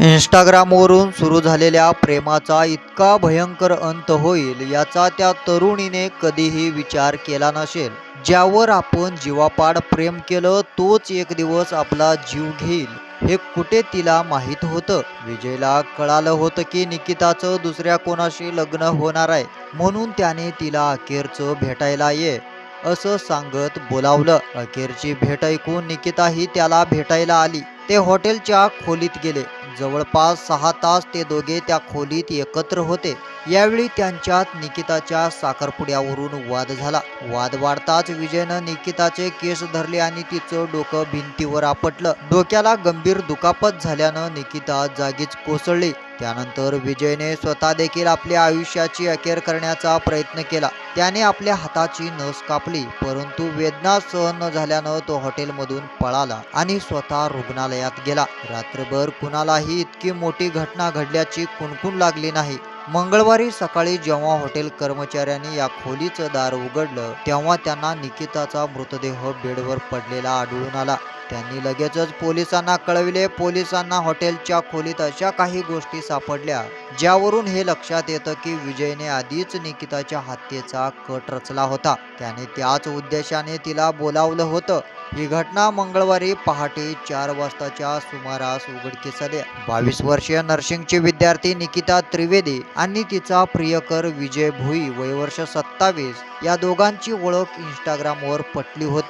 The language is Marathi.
इंस्टाग्रामवरून सुरू झालेल्या प्रेमाचा इतका भयंकर अंत होईल याचा त्या तरुणीने कधीही विचार केला नसेल. ज्यावर आपण जीवापाड प्रेम केलं तोच एक दिवस आपला जीव घेईल. हे कुठे तिला माहीत होतं? विजयला कळालं होतं की निकिताचं दुसऱ्या कोणाशी लग्न होणार आहे म्हणून त्याने तिला अखेरचं भेटायला ये असं सांगत बोलावलं. अखेरची भेट ऐकून निकिताही त्याला भेटायला आली. ते हॉटेलच्या खोलीत गेले. जवळपास सहा तास ते दोघे त्या खोलीत एकत्र होते. यावेळी त्यांच्यात निकिताच्या साखरपुड्यावरून वाद झाला. वाद वाढताच विजयनं निकिताचे केस धरले आणि तिचं डोकं भिंतीवर आपटलं. डोक्याला गंभीर दुखापत झाल्यानं निकिता जागीच कोसळली. त्यानंतर विजयने स्वतः देखील आपल्या आयुष्याची अखेर करण्याचा प्रयत्न केला. त्याने आपल्या हाताची नस कापली परंतु वेदना सहन न झाल्यानं तो हॉटेलमधून पळाला आणि स्वतः रुग्णालयात गेला. रात्रभर कुणालाही इतकी मोठी घटना घडल्याची कुणकुण लागली नाही. मंगळवारी सकाळी जेव्हा हॉटेल कर्मचाऱ्यांनी या खोलीचं दार उघडलं तेव्हा त्यांना निकिताचा मृतदेह बेडवर पडलेला आढळून आला. त्यांनी लगेचच पोलिसांना कळविले. पोलिसांना हॉटेलच्या खोलीत अशा काही गोष्टी सापडल्या ज्यावरून हे लक्षात येतं की विजयने आधीच निकिताच्या हत्येचा कट रचला होता. त्याने त्याच उद्देशाने तिला बोलावलं होतं. ही घटना मंगळवारी पहाटे चार वाजताच्या सुमारास उघडकीस आली. बावीस वर्षीय नर्सिंगची विद्यार्थी निकिता त्रिवेदी आणि तिचा प्रियकर विजय भुई वयवर्ष सत्तावीस या दोघांची ओळख इंस्टाग्रामवर पटली होती.